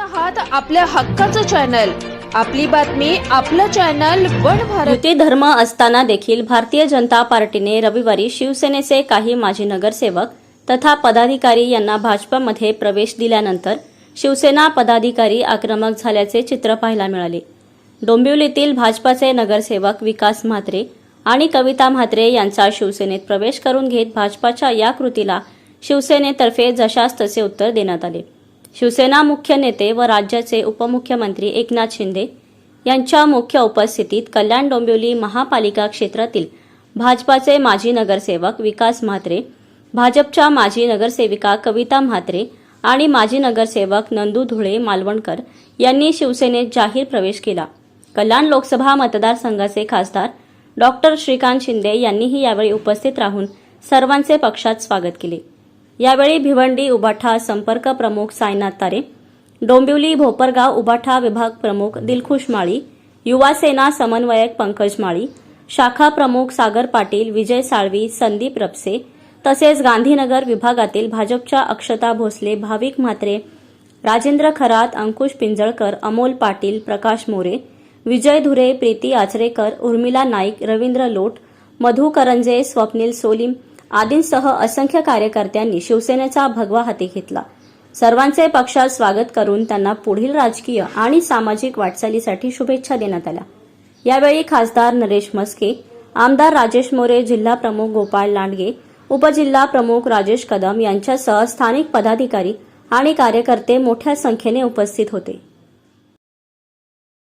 आहात आपल्या हक्काचं चॅनल. आपली बातमी आपलं चॅनल वन भारत. धर्म असताना देखील भारतीय जनता पार्टीने रविवारी शिवसेनेचे काही माजी नगरसेवक तथा पदाधिकारी यांना भाजपमध्ये प्रवेश दिल्यानंतर शिवसेना पदाधिकारी आक्रमक झाल्याचे चित्र पाहायला मिळाले. डोंबिवलीतील भाजपाचे नगरसेवक विकास म्हात्रे आणि कविता म्हात्रे यांचा शिवसेनेत प्रवेश करून घेत भाजपाच्या या कृतीला शिवसेनेतर्फे जशास तसे उत्तर देण्यात आले. शिवसेना मुख्य नेते व राज्याचे उपमुख्यमंत्री एकनाथ शिंदे यांच्या मुख्य उपस्थितीत कल्याण डोंबिवली महापालिका क्षेत्रातील भाजपाचे माजी नगरसेवक विकास म्हात्रे भाजपच्या माजी नगरसेविका कविता म्हात्रे आणि माजी नगरसेवक नंदू धुळे मालवणकर यांनी शिवसेनेत जाहीर प्रवेश केला. कल्याण लोकसभा मतदारसंघाचे खासदार डॉक्टर श्रीकांत शिंदे यांनीही यावेळी उपस्थित राहून सर्वांचे पक्षात स्वागत केले. यावेळी भिवंडी उबाठा संपर्क प्रमुख साईनाथ तारे डोंबिवली भोपरगाव उबाठा विभाग प्रमुख दिलखुश माळी युवासेना समन्वयक पंकज माळी शाखा प्रमुख सागर पाटील विजय साळवी संदीप रपसे तसेच गांधीनगर विभागातील भाजपच्या अक्षता भोसले भाविक म्हात्रे राजेंद्र खरात अंकुश पिंजळकर अमोल पाटील प्रकाश मोरे विजय धुरे प्रीती आचरेकर उर्मिला नाईक रवींद्र लोट मधु करंजे स्वप्नील सोलीम आदींसह असंख्य कार्यकर्त्यांनी शिवसेनेचा भगवा हाती घेतला. सर्वांचे पक्षात स्वागत करून त्यांना पुढील राजकीय आणि सामाजिक वाटचालीसाठी शुभेच्छा देण्यात आल्या. यावेळी खासदार नरेश मस्के आमदार राजेश मोरे जिल्हा प्रमुख गोपाळ लांडगे उपजिल्हा प्रमुख राजेश कदम यांच्यासह स्थानिक पदाधिकारी आणि कार्यकर्ते मोठ्या संख्येने उपस्थित होते.